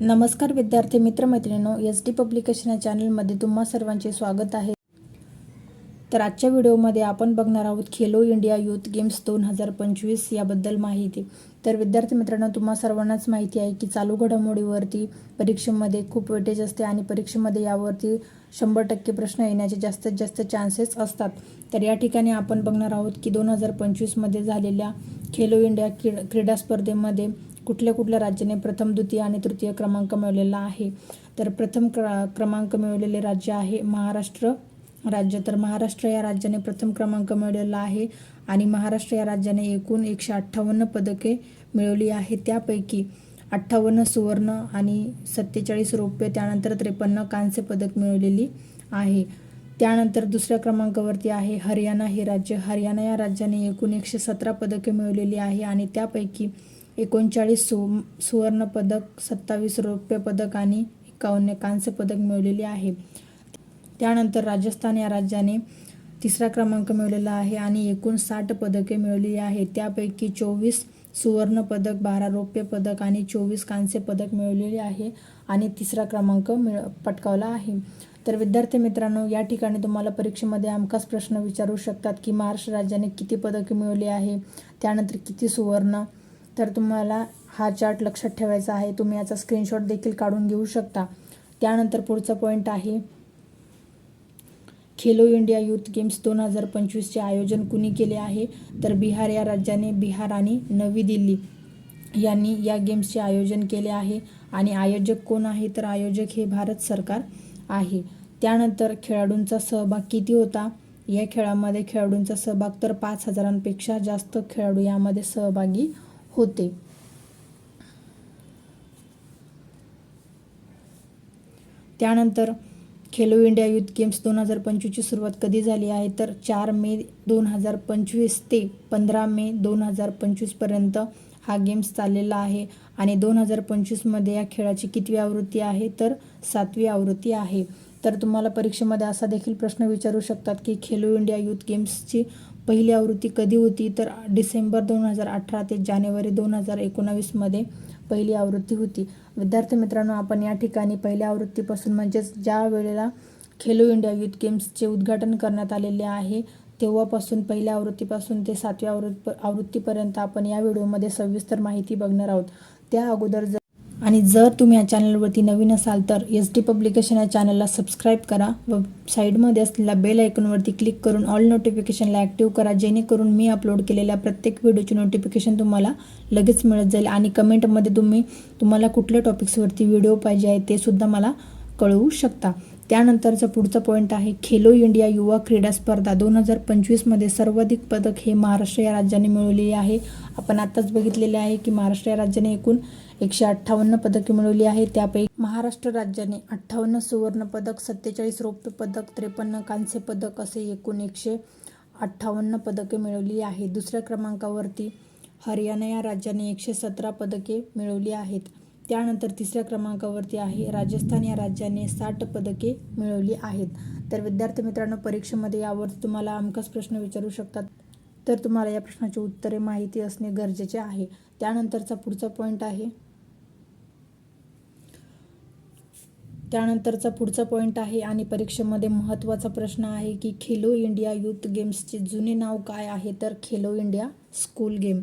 नमस्कार विद्यार्थी मित्रमैत्रिणींनो S D publication या चॅनलमध्ये तुम्हा सर्वांचे स्वागत आहे. तर आजच्या व्हिडिओमध्ये आपण बघणार आहोत खेलो इंडिया यूथ गेम्स दोन हजार पंचवीस याबद्दल माहिती. तर विद्यार्थी मित्रांनो तुम्हा सर्वांनाच माहिती आहे की चालू घडामोडीवरती परीक्षेमध्ये खूप वेटेज असते आणि परीक्षेमध्ये यावरती शंभर टक्के प्रश्न येण्याचे जास्तीत जास्त चान्सेस असतात. तर या ठिकाणी आपण बघणार आहोत की दोन हजार पंचवीसमध्ये झालेल्या खेलो इंडिया क्रीडा स्पर्धेमध्ये कुठल्या कुठल्या राज्याने प्रथम द्वितीय आणि तृतीय क्रमांक मिळवलेला आहे. तर प्रथम क्र क्रमांक मिळवलेले राज्य आहे महाराष्ट्र. राज्य तर महाराष्ट्र या राज्याने प्रथम क्रमांक मिळवलेला आहे आणि महाराष्ट्र या राज्याने एकूण एकशे अठ्ठावन्न पदके मिळवली आहे त्यापैकी अठ्ठावन्न सुवर्ण आणि सत्तेचाळीस रौप्य त्यानंतर त्रेपन्न कांस्य पदक मिळवलेली आहे. त्यानंतर दुसऱ्या क्रमांकावरती आहे हरियाणा हे राज्य. हरियाणा या राज्याने एकूण एकशे सतरा पदके मिळवलेली आहे आणि त्यापैकी एकोणचाळीस सु सुवर्ण पदक सत्तावीस रौप्य पदक आणि एकावन्न कांस्य पदक मिळवलेली आहे. त्यानंतर राजस्थान या राज्याने तिसरा क्रमांक मिळवलेला आहे आणि एकूण साठ पदके मिळवली आहे त्यापैकी चोवीस सुवर्ण पदक बारा रौप्य पदक आणि चोवीस कांस्य पदक मिळवलेले आहे आणि तिसरा क्रमांक मिळ पटकावला आहे. तर विद्यार्थी मित्रांनो या ठिकाणी तुम्हाला परीक्षेमध्ये आमकाच प्रश्न विचारू शकतात की महाराष्ट्र राज्याने किती पदके मिळवली आहे? त्यानंतर किती सुवर्ण तर तुम्हाला हा चार्ट लक्षात ठेवायचा आहे. तुम्ही याचा स्क्रीनशॉट देखील काढून घेऊ शकता. त्यानंतर पुढचा पॉईंट आहे. खेलो इंडिया यूथ गेम्स दोन हजार पंचवीसचे आयोजन कुणी केले आहे? तर बिहार या राज्याने बिहार आणि नवी दिल्ली यांनी या गेम्सचे आयोजन केले आहे. आणि आयोजक कोण आहे? तर आयोजक हे भारत सरकार आहे. त्यानंतर खेळाडूंचा सहभाग किती होता? या खेळामध्ये खेळाडूंचा सहभाग तर पाच हजारांपेक्षा जास्त खेळाडू यामध्ये सहभागी होते. त्यानंतर खेलो इंडिया यूथ गेम्स दोन हजार पंचवीसची सुरुवात कधी झाली आहे? तर चार मे दोन हजार पंचवीस ते पंधरा मे दोन हजार पंचवीसपर्यंत हा गेम्स चाललेला आहे आणि दोन हजार पंचवीसमध्ये या खेळाची कितवी आवृत्ती आहे? तर सातवी आवृत्ती आहे. तर तुम्हाला परीक्षेमध्ये असा देखील प्रश्न विचारू शकतात की खेलो इंडिया यूथ गेम्सची पहिली आवृत्ती कधी होती तर डिसेंबर दोन हजार अठरा ते जानेवारी दोन हजार एकोणावीसमध्ये पहिली आवृत्ती होती. विद्यार्थी मित्रांनो आपण या ठिकाणी पहिल्या आवृत्तीपासून म्हणजेच ज्या वेळेला खेलो इंडिया युथ गेम्सचे उद्घाटन करण्यात आलेले आहे तेव्हापासून पहिल्या आवृत्तीपासून ते सातव्या आवृत्ती आवृत्तीपर्यंत आपण या व्हिडिओमध्ये सविस्तर माहिती बघणार आहोत. त्या अगोदर जर आणि जर तुम्ही या चॅनलवरती नवीन असाल तर एस डी पब्लिकेशन या चॅनलला सबस्क्राईब करा व साईडमध्ये असलेल्या बेल आयकॉनवरती क्लिक करून ऑल नोटिफिकेशनला ॲक्टिव्ह करा जेणेकरून मी अपलोड केलेल्या प्रत्येक व्हिडिओची नोटिफिकेशन तुम्हाला लगेच मिळत जाईल आणि कमेंटमध्ये तुम्ही तुम्हाला कुठल्या टॉपिक्सवरती व्हिडिओ पाहिजे आहे ते सुद्धा मला कळवू शकता. त्यानंतरचा पुढचा पॉईंट आहे खेलो इंडिया युवा क्रीडा स्पर्धा दोन हजार पंचवीसमध्ये सर्वाधिक पदक हे महाराष्ट्र या राज्याने मिळवलेले आहे. आपण आत्ताच बघितलेले आहे की महाराष्ट्र या राज्याने एकूण एकशे अठ्ठावन्न पदके मिळवली आहे त्यापैकी महाराष्ट्र राज्याने अठ्ठावन्न सुवर्ण पदक सत्तेचाळीस रौप्य पदक त्रेपन्न कांस्य पदक असे एकूण एकशे अठ्ठावन्न पदके मिळवली आहे दुसऱ्या क्रमांकावरती हरियाणा या राज्याने एकशे सतरा पदके मिळवली आहेत. त्यानंतर तिसऱ्या क्रमांकावरती आहे राजस्थान या राज्याने साठ पदके मिळवली आहेत. तर विद्यार्थी मित्रांनो परीक्षेमध्ये यावर तुम्हाला हमखास प्रश्न विचारू शकतात. तर तुम्हाला या प्रश्नाची उत्तरे माहिती असणे गरजेचे आहे. त्यानंतरचा पुढचा पॉईंट आहे. त्यानंतरचा पुढचा पॉईंट आहे आणि परीक्षेमध्ये महत्त्वाचा प्रश्न आहे की खेलो इंडिया यूथ गेम्सचे जुने नाव काय आहे? तर खेलो इंडिया स्कूल गेम.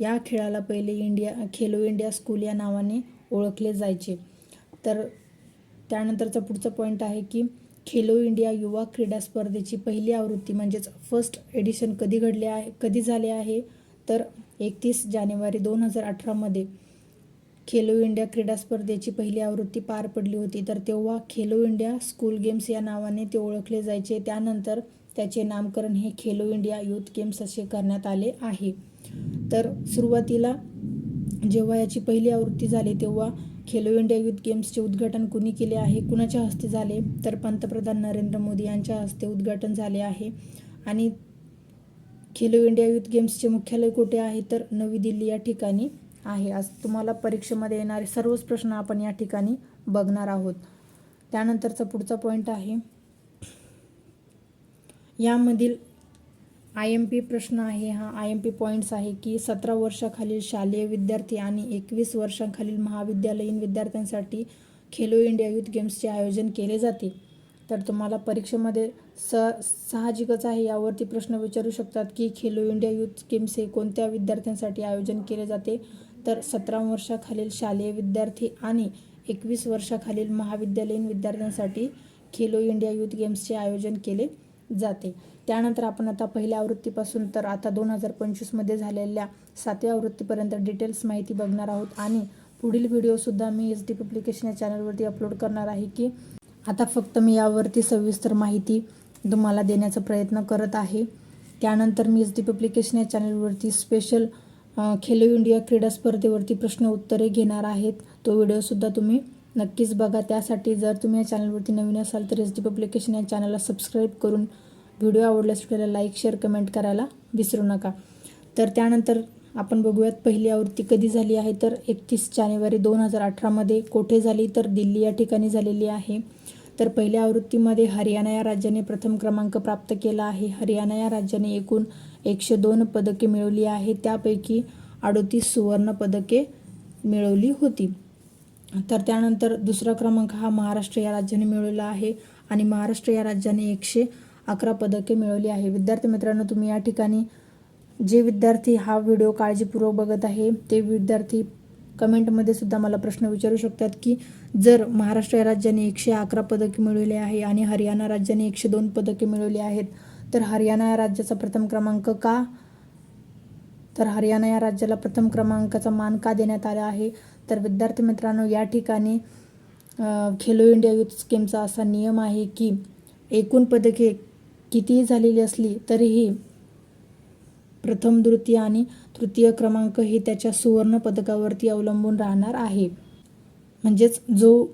या खेळाला पहिले इंडिया खेलो इंडिया स्कूल या नावाने ओळखले जायचे. तर त्यानंतरचा पुढचा पॉईंट आहे की खेलो इंडिया युवा क्रीडा स्पर्धेची पहिली आवृत्ती म्हणजेच फर्स्ट एडिशन कधी घडले आहे कधी झाले आहे? तर एकतीस जानेवारी दोन हजार अठरामध्ये खेलो इंडिया क्रीडा स्पर्धेची पहिली आवृत्ती पार पडली होती. तर तेव्हा खेलो इंडिया स्कूल गेम्स या नावाने ते ओळखले जायचे. त्यानंतर त्याचे नामकरण हे खेलो इंडिया यूथ गेम्स असे करण्यात आले आहे. तर सुरुवातीला जेव्हा याची पहिली आवृत्ती झाली तेव्हा खेलो इंडिया युथ गेम्सचे उद्घाटन कुणी केले आहे? कुणाच्या हस्ते झाले? तर पंतप्रधान नरेंद्र मोदी यांच्या हस्ते उद्घाटन झाले आहे. आणि खेलो इंडिया यूथ गेम्सचे मुख्यालय कुठे आहे? तर नवी दिल्ली या ठिकाणी आहे. आज तुम्हाला परीक्षेमध्ये येणारे सर्वच प्रश्न आपण या ठिकाणी बघणार आहोत. त्यानंतरचा पुढचा पॉईंट आहे. यामधील आय एम पी प्रश्न आहे हा आय एम पी पॉईंट्स आहे की सतरा वर्षाखालील शालेय विद्यार्थी आणि एकवीस वर्षांखालील महाविद्यालयीन विद्यार्थ्यांसाठी खेलो इंडिया युथ गेम्सचे आयोजन केले जाते. तर तुम्हाला परीक्षेमध्ये स साहजिकच आहे यावरती प्रश्न विचारू शकतात की खेलो इंडिया युथ गेम्स हे कोणत्या विद्यार्थ्यांसाठी आयोजन केले जाते? तर सतरा वर्षाखालील शालेय विद्यार्थी आणि एकवीस वर्षाखालील महाविद्यालयीन विद्यार्थ्यांसाठी खेलो इंडिया युथ गेम्सचे आयोजन केले. जाते. त्यानंतर आपण आता पहिल्या आवृत्तीपासून तर आता दोन हजार पंचवीसमध्ये झालेल्या सातव्या आवृत्तीपर्यंत डिटेल्स माहिती बघणार आहोत. आणि पुढील व्हिडिओसुद्धा मी एस डी पब्लिकेशन या चॅनलवरती अपलोड करणार आहे की आता फक्त मी यावरती सविस्तर माहिती तुम्हाला देण्याचा प्रयत्न करत आहे. त्यानंतर मी एस डी पब्लिकेशन या चॅनलवरती स्पेशल खेलो इंडिया क्रीडा स्पर्धेवरती प्रश्न उत्तरे घेणार आहेत. तो व्हिडिओसुद्धा तुम्ही नक्कीच बघा. त्यासाठी जर तुम्ही या चॅनलवरती नवीन असाल तर एस डी पब्लिकेशन या चॅनलला सबस्क्राईब करून व्हिडिओ आवडल्यास आपल्याला लाईक शेअर कमेंट करायला विसरू नका. तर त्यानंतर आपण बघूयात पहिली आवृत्ती कधी झाली आहे? तर एकतीस जानेवारी दोन हजार अठरामध्ये कोठे झाली? तर दिल्ली या ठिकाणी झालेली आहे. तर पहिल्या आवृत्तीमध्ये हरियाणा या राज्याने प्रथम क्रमांक प्राप्त केला आहे. हरियाणा या राज्याने एकूण एकशे दोन पदके मिळवली आहे त्यापैकी अडोतीस सुवर्ण पदके मिळवली होती. तर त्यानंतर दुसरा क्रमांक हा महाराष्ट्र या राज्याने मिळवला आहे आणि महाराष्ट्र या राज्याने एकशे अकरा पदके मिळवली आहे. विद्यार्थी मित्रांनो तुम्ही या ठिकाणी जे विद्यार्थी हा व्हिडिओ काळजीपूर्वक बघत आहे ते विद्यार्थी कमेंटमध्ये सुद्धा मला प्रश्न विचारू शकतात की जर महाराष्ट्र या राज्याने एकशे अकरा पदके मिळवली आहे आणि हरियाणा राज्याने एकशे दोन पदके मिळवली आहेत तर हरियाणा या राज्याचा प्रथम क्रमांक का? तर हरियाणा या राज्याला प्रथम क्रमांकाचा मान का देण्यात आला आहे? तर विद्यार्थी मित्रांनो या ठिकाणी खेलो इंडिया युथ स्कीमचा असा नियम आहे की एकूण पदके कितीही झालेली असली तरीही प्रथम द्वितीय आणि तृतीय क्रमांक हे त्याच्या सुवर्ण पदकावरती अवलंबून राहणार आहे. म्हणजेच जो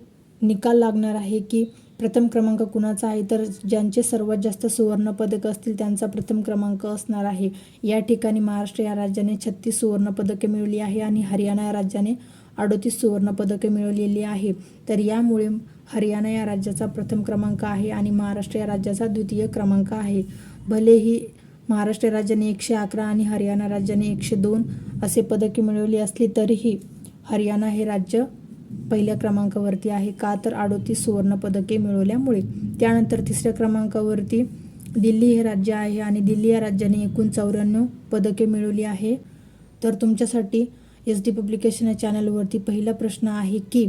निकाल लागणार आहे की प्रथम क्रमांक कुणाचा आहे तर ज्यांचे सर्वात जास्त सुवर्णपदक असतील त्यांचा प्रथम क्रमांक असणार आहे. या ठिकाणी महाराष्ट्र या राज्याने छत्तीस सुवर्ण पदके मिळवली आहे आणि हरियाणा या राज्याने अडोतीस सुवर्णपदके मिळवलेली आहे. तर यामुळे हरियाणा या राज्याचा प्रथम क्रमांक आहे आणि महाराष्ट्र या राज्याचा द्वितीय क्रमांक आहे. भलेही महाराष्ट्र राज्याने एकशे अकरा आणि हरियाणा राज्याने एकशे दोन असे पदके मिळवली असली तरीही हरियाणा हे राज्य पहिल्या क्रमांकावरती आहे. का तर अडोतीस सुवर्णपदके मिळवल्यामुळे. त्यानंतर तिसऱ्या क्रमांकावरती दिल्ली हे राज्य आहे आणि दिल्ली या राज्याने एकूण चौऱ्याण्णव पदके मिळवली आहे. तर तुमच्यासाठी एस डी पब्लिकेशन या चॅनलवरती पहिला प्रश्न आहे की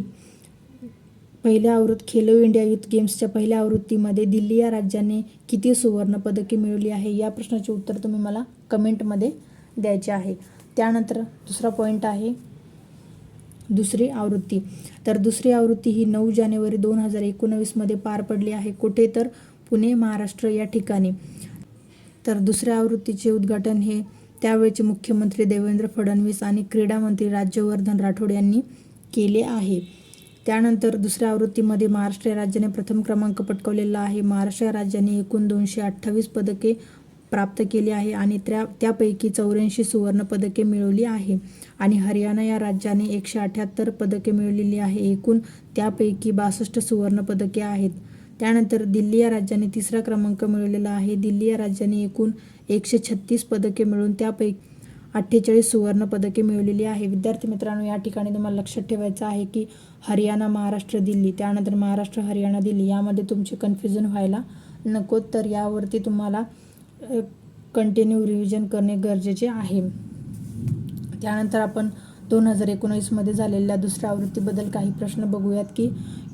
पहिल्या आवृत्त खेलो इंडिया युथ गेम्सच्या पहिल्या आवृत्तीमध्ये दिल्ली या राज्याने किती सुवर्ण पदके मिळवली आहे? या प्रश्नाचे उत्तर तुम्ही मला कमेंटमध्ये द्यायचे आहे. त्यानंतर दुसरा पॉईंट आहे दुसरी आवृत्ती. तर दुसरी आवृत्ती ही नऊ जानेवारी दोन हजार एकोणवीसमध्ये पार पडली आहे. कुठे तर? पुणे महाराष्ट्र या ठिकाणी. तर दुसऱ्या आवृत्तीचे उद्घाटन हे त्यावेळचे मुख्यमंत्री देवेंद्र फडणवीस आणि क्रीडामंत्री राज्यवर्धन राठोड यांनी केले आहे. त्यानंतर दुसऱ्या आवृत्तीमध्ये महाराष्ट्र राज्याने प्रथम क्रमांक पटकावलेला आहे. महाराष्ट्र राज्याने एकूण दोनशे अठ्ठावीस पदके प्राप्त केली आहे आणि त्या त्यापैकी चौऱ्याऐंशी सुवर्णपदके मिळवली आहे. आणि हरियाणा या राज्याने एकशे अठ्ठ्याहत्तर पदके मिळवलेली आहे. एकूण त्यापैकी बासष्ट सुवर्णपदके आहेत. त्यानंतर दिल्ली या राज्याने तिसरा क्रमांक मिळवलेला आहे. दिल्ली या राज्याने एकूण एकशे छत्तीस पदके मिळून त्यापैकी अठ्ठेचाळीस सुवर्ण पदके मिळवलेली आहे. विद्यार्थी मित्रांनो या ठिकाणी तुम्हाला लक्षात ठेवायचं आहे की हरियाणा महाराष्ट्र दिल्ली त्यानंतर महाराष्ट्र हरियाणा दिल्ली यामध्ये तुमचे कन्फ्युजन व्हायला नको. तर यावरती तुम्हाला कंटिन्यू रिव्हिजन करणे गरजेचे आहे. त्यानंतर आपण दोन हजार एकोणीसमध्ये झालेल्या दुसऱ्या आवृत्तीबद्दल काही प्रश्न बघूयात की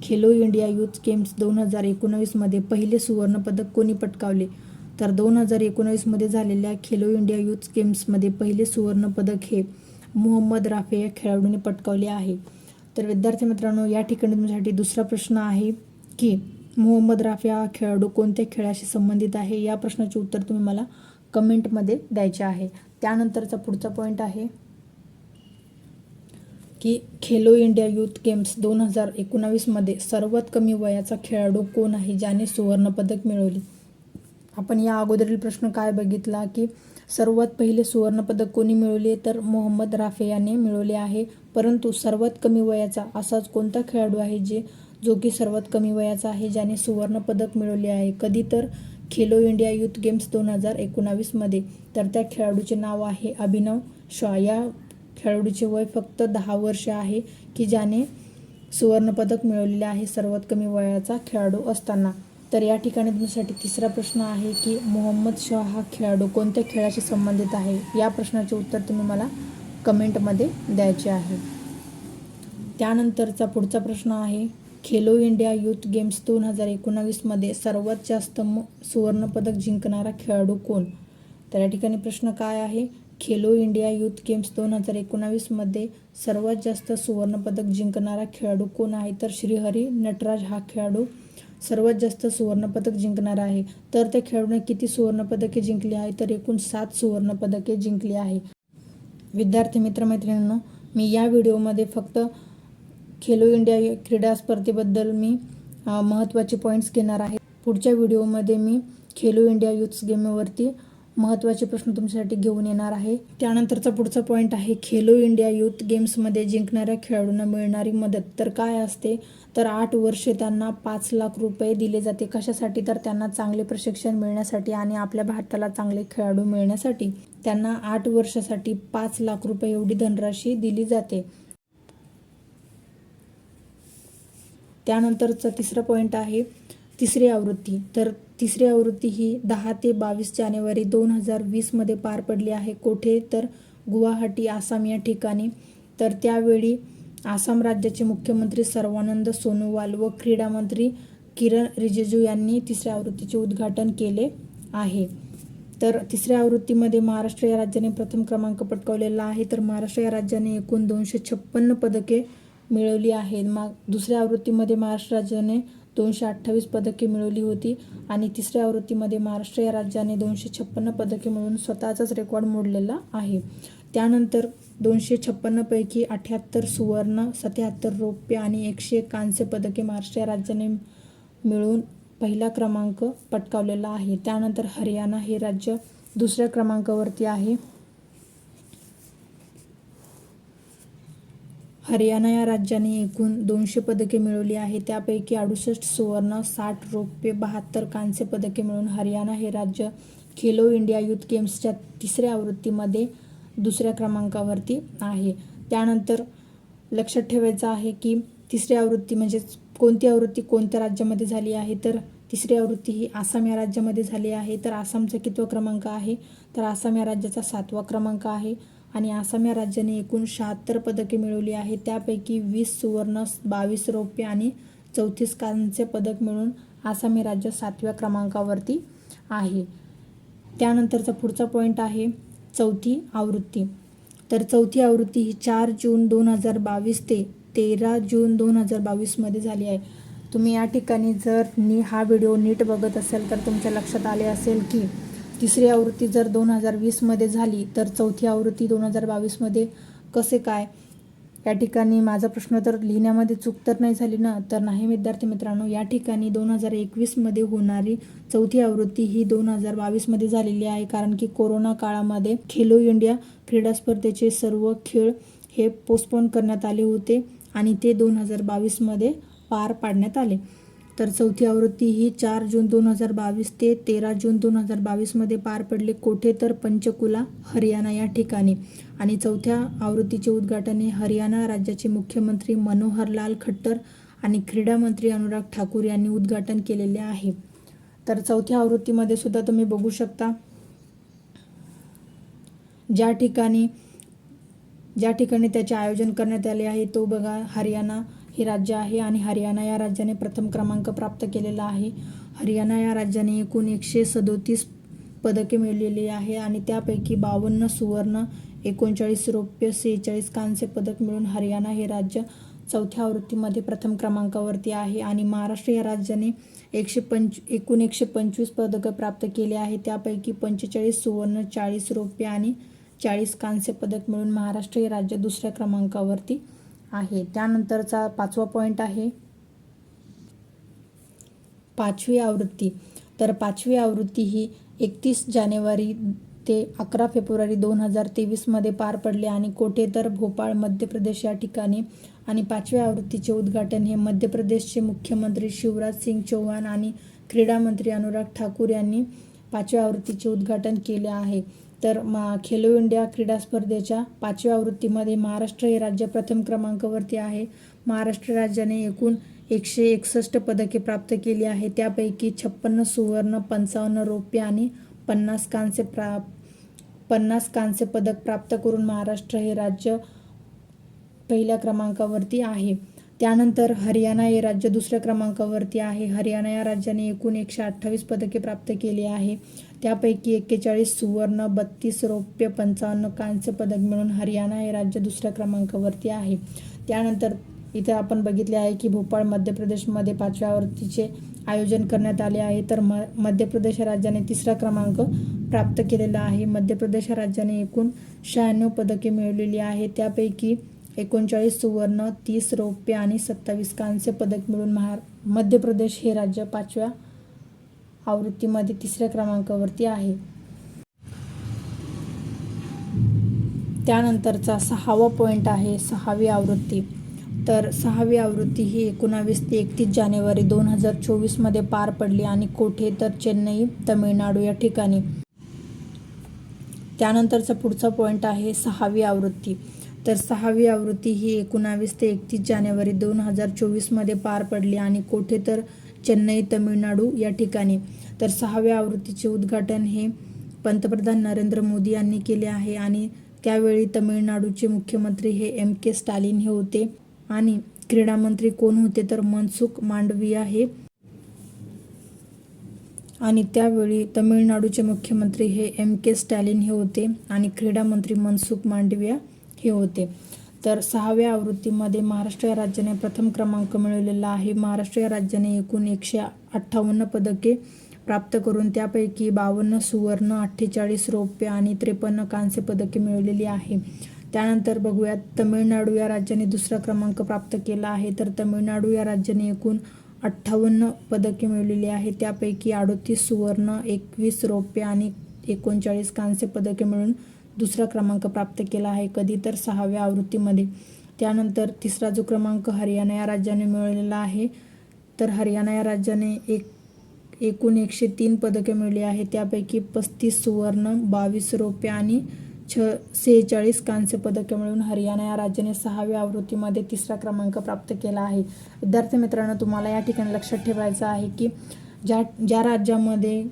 खेलो इंडिया युथ गेम्स दोन हजार एकोणवीसमध्ये पहिले सुवर्णपदक कोणी पटकावले? तर दोन हजार एकोणवीसमध्ये झालेल्या खेलो इंडिया युथ गेम्समध्ये पहिले सुवर्णपदक हे मोहम्मद राफे या खेळाडूने पटकावले आहे. तर विद्यार्थी मित्रांनो या ठिकाणी तुमच्यासाठी दुसरा प्रश्न आहे की मोहम्मद राफे हा खेळाडू कोणत्या खेळाशी संबंधित आहे? या प्रश्नाचे उत्तर तुम्ही मला कमेंटमध्ये द्यायचे आहे. त्यानंतरचा पुढचा पॉईंट आहे की खेलो इंडिया यूथ गेम्स दोन हजार एकोणावीसमध्ये सर्वात कमी वयाचा खेळाडू कोण आहे ज्याने सुवर्णपदक मिळवले? आपण या अगोदरील प्रश्न काय बघितला की सर्वात पहिले सुवर्णपदक कोणी मिळवले तर मोहम्मद राफे याने मिळवले आहे. परंतु सर्वात कमी वयाचा असाच कोणता खेळाडू आहे जे जो की सर्वात कमी वयाचा आहे ज्याने सुवर्णपदक मिळवले आहे? कधी तर खेलो इंडिया यूथ गेम्स दोन हजार एकोणावीसमध्ये. तर त्या खेळाडूचे नाव आहे अभिनव शॉ या खेळाडूचे वय फक्त दहा वर्ष आहे की ज्याने सुवर्णपदक मिळवलेले आहे सर्वात कमी वयाचा खेळाडू असताना. तर या ठिकाणी तुमच्यासाठी तिसरा प्रश्न आहे की मोहम्मद शाह हा खेळाडू कोणत्या खेळाशी संबंधित आहे? या प्रश्नाचे उत्तर तुम्ही मला कमेंटमध्ये द्यायचे आहे. त्यानंतरचा पुढचा प्रश्न आहे खेलो इंडिया युथ गेम्स दोन हजार एकोणावीसमध्ये सर्वात जास्त म सुवर्णपदक जिंकणारा खेळाडू कोण? तर या ठिकाणी प्रश्न काय आहे? खेलो इंडिया युथ गेम्स दोन हजार एकोणावीसमध्ये सर्वात जास्त सुवर्णपदक जिंकणारा खेळाडू कोण आहे? तर श्रीहरी नटराज हा खेळाडू सर्वात जास्त सुवर्णपदक जिंकणारा आहे. तर त्या खेळाडूने किती सुवर्णपदके जिंकली आहे तर एकूण सात सुवर्णपदके जिंकली आहे. विद्यार्थी मित्रमैत्रिणींनो मी या व्हिडिओमध्ये फक्त खेलो इंडिया क्रीडा स्पर्धेबद्दल मी महत्त्वाचे पॉईंट्स घेणार आहे. पुढच्या व्हिडिओमध्ये मी खेलो इंडिया युथ्स गेमवरती महत्त्वाचे प्रश्न तुमच्यासाठी घेऊन येणार आहे. त्यानंतरचा पुढचा पॉईंट आहे खेलो इंडिया युथ गेम्समध्ये जिंकणाऱ्या खेळाडूंना मिळणारी मदत. तर काय असते? तर आठ वर्षे त्यांना पाच लाख रुपये दिले जाते. कशासाठी? तर त्यांना चांगले प्रशिक्षण मिळण्यासाठी आणि आपल्या भारताला चांगले खेळाडू मिळण्यासाठी. त्यांना आठ वर्षासाठी पाच लाख रुपये एवढी धनराशी दिली जाते. त्यानंतरचा तिसरा पॉईंट आहे तिसरी आवृत्ती. तर तिसरी आवृत्ती ही दहा ते बावीस जानेवारी दोन हजार वीसमध्ये पार पडली आहे. कोठे? तर गुवाहाटी आसाम या ठिकाणी. तर त्यावेळी आसाम राज्याचे मुख्यमंत्री सर्वानंद सोनोवाल व क्रीडा मंत्री किरण रिजिजू यांनी तिसऱ्या आवृत्तीचे उद्घाटन केले आहे. तर तिसऱ्या आवृत्तीमध्ये महाराष्ट्र या राज्याने प्रथम क्रमांक पटकावलेला आहे. तर महाराष्ट्र या राज्याने एकूण दोनशे छप्पन्न पदके मिळवली आहेत. मा दुसऱ्या आवृत्तीमध्ये महाराष्ट्र राज्याने दोनशे अठ्ठावीस पदके मिळवली होती आणि तिसऱ्या आवृत्तीमध्ये महाराष्ट्र या राज्याने दोनशे छप्पन्न पदके मिळवून स्वतःचाच रेकॉर्ड मोडलेला आहे. त्यानंतर दोनशे छप्पन्नपैकी अठ्याहत्तर सुवर्ण सत्याहत्तर रौप्य आणि एकशे एक कांस्य पदके महाराष्ट्र या राज्याने मिळून पहिला क्रमांक पटकावलेला आहे. त्यानंतर हरियाणा हे राज्य दुसऱ्या क्रमांकावरती आहे. हरियाणा या राज्याने एकूण दोनशे पदके मिळवली आहे त्यापैकी अडुसष्ट सुवर्ण साठ रौप्य बहात्तर कांस्य पदके मिळून हरियाणा हे राज्य खेलो इंडिया युथ गेम्सच्या तिसऱ्या आवृत्तीमध्ये दुसऱ्या क्रमांकावरती आहे. त्यानंतर लक्षात ठेवायचं आहे की तिसरी आवृत्ती म्हणजेच कोणती आवृत्ती कोणत्या राज्यामध्ये झाली आहे? तर तिसरी आवृत्ती ही आसाम या राज्यामध्ये झाली आहे. तर आसामचा कितवा क्रमांक आहे? तर आसाम या राज्याचा सातवा क्रमांक आहे. आणि आसाम या राज्याने एकूण शहात्तर पदके मिळवली आहेत. त्यापैकी वीस सुवर्ण बावीस रौप्य आणि चौतीस कांस्य पदक मिळून आसाम हे राज्य सातव्या क्रमांकावरती आहे. त्यानंतरचा पुढचा पॉईंट आहे चौथी आवृत्ती. तर चौथी आवृत्ती ही चार जून दोन हजार बावीस ते तेरा जून दोन हजार बावीसमध्ये झाली आहे. तुम्ही या ठिकाणी जर नी हा व्हिडिओ नीट बघत असेल तर तुमच्या लक्षात आले असेल की तिसरी आवृत्ती जर दोन हजार वीसमध्ये झाली तर चौथी आवृत्ती दोन हजार बावीसमध्ये कसे काय? या ठिकाणी माझा प्रश्न तर लिहिण्यामध्ये चूक तर नाही झाली ना? तर नाही विद्यार्थी मित्रांनो या ठिकाणी दोन हजार एकवीसमध्ये होणारी चौथी आवृत्ती ही दोन हजार बावीसमध्ये झालेली आहे कारण की कोरोना काळामध्ये खेलो इंडिया क्रीडा स्पर्धेचे सर्व खेळ हे पोस्टपोन करण्यात आले होते आणि ते दोन हजार बावीसमध्ये पार पाडण्यात आले. तर चौथी आवृत्ती ही चार जून दोन हजार बावीस ते तेरा जून दोन हजार बावीसमध्ये पार पडले कोठे तर पंचकुला हरियाणा या ठिकाणी. आणि चौथ्या आवृत्तीचे उद्घाटन हे हरियाणा राज्याचे मुख्यमंत्री मनोहरलाल खट्टर आणि क्रीडा मंत्री अनुराग ठाकूर यांनी उद्घाटन केलेले आहे. तर चौथ्या आवृत्तीमध्ये सुद्धा तुम्ही बघू शकता ज्या ठिकाणी ज्या ठिकाणी त्याचे आयोजन करण्यात आले आहे तो बघा हरियाणा हे राज्य आहे आणि हरियाणा या राज्याने प्रथम क्रमांक प्राप्त केलेला आहे. हरियाणा या राज्याने एकूण एकशे सदोतीस पदके मिळलेली आहे आणि त्यापैकी बावन्न सुवर्ण एकोणचाळीस रौप्य सेहेचाळीस कांस्य पदक मिळून हरियाणा हे राज्य चौथ्या आवृत्तीमध्ये प्रथम क्रमांकावरती आहे आणि महाराष्ट्र या राज्याने एकशे पंच एकूण एकशे पंचवीस पदकं प्राप्त केले आहे. त्यापैकी पंचेचाळीस सुवर्ण चाळीस रौप्य आणि चाळीस कांस्य पदक मिळून महाराष्ट्र हे राज्य दुसऱ्या क्रमांकावरती आहे. त्यानंतरचा पाचवा पॉईंट आहे. पाचवी आवृत्ती. तर पाचवी आवृत्ती ही एकतीस जानेवारी ते अकरा फेब्रुवारी दोन हजार तेवीसमध्ये पार पडले आणि कोठे तर भोपाळ मध्य प्रदेश या ठिकाणी आणि पाचव्या आवृत्तीचे उद्घाटन हे मध्य प्रदेशचे मुख्यमंत्री शिवराज सिंग चौहान आणि क्रीडा मंत्री अनुराग ठाकूर यांनी पाचव्या आवृत्तीचे उद्घाटन केले आहे. तर मा खेलो इंडिया क्रीडा स्पर्धेच्या पाचव्या आवृत्तीमध्ये महाराष्ट्र हे राज्य प्रथम क्रमांकावरती आहे. महाराष्ट्र राज्याने एकूण एकशे एकसष्ट पदके प्राप्त केली आहे त्यापैकी छप्पन्न सुवर्ण पंचावन्न रौप्य आणि पन्नास कांस्य प्रा पन्नास कांस्य पदक प्राप्त करून महाराष्ट्र हे राज्य पहिल्या क्रमांकावरती आहे. त्यानंतर हरियाणा हे राज्य दुसऱ्या क्रमांकावरती आहे. हरियाणा या राज्याने एकूण एकशे अठ्ठावीस पदके प्राप्त केली आहे. त्यापैकी एक्केचाळीस सुवर्ण बत्तीस रौप्य पंचावन्न कांस्य पदक मिळून हरियाणा हे राज्य दुसऱ्या क्रमांकावरती आहे. त्यानंतर इथे आपण बघितले आहे की भोपाळ मध्य प्रदेशमध्ये पाचव्या आवृत्तीचे आयोजन करण्यात आले आहे. तर म मध्य प्रदेश राज्याने तिसरा क्रमांक प्राप्त केलेला आहे. मध्य प्रदेश राज्याने एकूण शहाण्णव पदके मिळवलेली आहे. त्यापैकी एकोणचाळीस सुवर्ण तीस रौप्य आणि सत्तावीस कांस्य पदक मिळून महा मध्य प्रदेश हे राज्य पाचव्या आवृत्तीमध्ये तिसऱ्या क्रमांकावरती आहे. त्यानंतरचा सहावा पॉईंट आहे सहावी आवृत्ती. तर सहावी आवृत्ती ही एकोणावीस ते एकतीस जानेवारी दोन हजार चोवीसमध्ये पार पडली आणि कोठे तर चेन्नई तमिळनाडू या ठिकाणी. त्यानंतरचा पुढचा पॉईंट आहे सहावी आवृत्ती. तर सहावी आवृत्ती ही एकोणावीस ते एकतीस जानेवारी दोन हजार चोवीसमध्ये पार पडली आणि कोठे तर चेन्नई तमिळनाडू या ठिकाणी. तर सहाव्या आवृत्तीचे उद्घाटन हे पंतप्रधान नरेंद्र मोदी यांनी केले आहे आणि त्यावेळी तमिळनाडूचे मुख्यमंत्री हे एम के स्टॅलिन हे होते आणि क्रीडा मंत्री कोण होते तर मनसुख मांडविया हे. आणि त्यावेळी तमिळनाडूचे मुख्यमंत्री हे एम के स्टॅलिन हे होते आणि क्रीडा मंत्री मनसुख मांडविया. हे होते. तर सहाव्या आवृत्तीमध्ये महाराष्ट्र या राज्याने प्रथम क्रमांक मिळवलेला आहे. महाराष्ट्र या राज्याने एकूण एकशे अठ्ठावन्न पदके प्राप्त करून त्यापैकी बावन्न सुवर्ण अठ्ठेचाळीस रौप्य आणि त्रेपन्न कांस्य पदके मिळवलेली आहे. त्यानंतर बघूयात तमिळनाडू या राज्याने दुसरा क्रमांक प्राप्त केला आहे. तर तमिळनाडू या राज्याने एकूण अठ्ठावन्न पदके मिळवलेली आहे. त्यापैकी अडोतीस सुवर्ण एकवीस रौप्य आणि एकोणचाळीस कांस्य पदके मिळून दुसरा क्रमांक प्राप्त केला आहे कधी तर सहाव्या आवृत्तीमध्ये. त्यानंतर तिसरा जो क्रमांक हरियाणा या राज्याने मिळवलेला आहे तर हरियाणा या राज्याने एक एकूण एकशे तीन पदके मिळली आहे त्यापैकी पस्तीस सुवर्ण बावीस रौप्य आणि छ सेहेचाळीस कांस्य पदके मिळून हरियाणा या राज्याने सहाव्या आवृत्तीमध्ये तिसरा क्रमांक प्राप्त केला आहे. विद्यार्थी मित्रांनो तुम्हाला या ठिकाणी लक्षात ठेवायचं आहे की ज्या ज्या राज्यामध्ये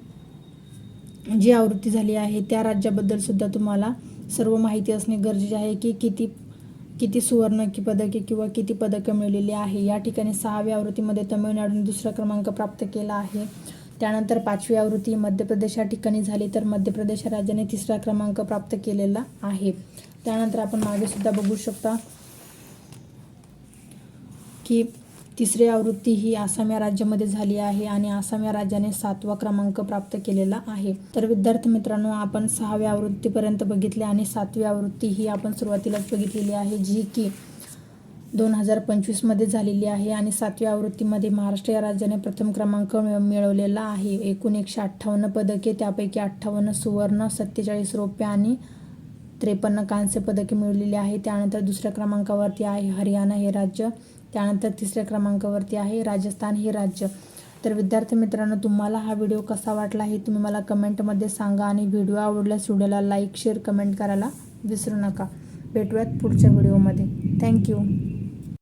जी आवृत्ती झाली आहे त्या राज्याबद्दल सुद्धा तुम्हाला सर्व माहिती असणे गरजेचे आहे की किती किती सुवर्ण की पदके किंवा किती पदकं मिळलेली आहे. या ठिकाणी सहाव्या आवृत्तीमध्ये तमिळनाडूने दुसरा क्रमांक प्राप्त केला आहे. त्यानंतर पाचवी आवृत्ती मध्य प्रदेश या ठिकाणी झाली तर मध्य प्रदेश राज्याने तिसरा क्रमांक प्राप्त केलेला आहे. त्यानंतर आपण मागे सुद्धा बघू शकता की तिसरी आवृत्ती ही आसाम या राज्यामध्ये झाली आहे आणि आसाम या राज्याने सातवा क्रमांक प्राप्त केलेला आहे. तर विद्यार्थी मित्रांनो आपण सहाव्या आवृत्तीपर्यंत बघितले आणि सातवी आवृत्ती ही आपण सुरुवातीलाच बघितलेली आहे जी की दोन हजार पंचवीसमध्ये झालेली आहे आणि सातव्या आवृत्तीमध्ये महाराष्ट्र या राज्याने प्रथम क्रमांक मिळवलेला आहे. एकूण एकशे अठ्ठावन्न पदके त्यापैकी अठ्ठावन्न सुवर्ण सत्तेचाळीस रौप्य आणि त्रेपन्न कांस्य पदके मिळवलेली आहे त्यानंतर दुसऱ्या क्रमांकावरती आहे हरियाणा हे राज्य. त्यानंतर तिसऱ्या क्रमांकावरती आहे राजस्थान हे राज्य. तर विद्यार्थी मित्रांनो तुम्हाला हा व्हिडिओ कसा वाटला हे तुम्ही मला कमेंटमध्ये सांगा आणि व्हिडिओ आवडल्यास व्हिडिओला लाईक शेअर कमेंट करायला विसरू नका. भेटूयात पुढच्या व्हिडिओमध्ये. थँक्यू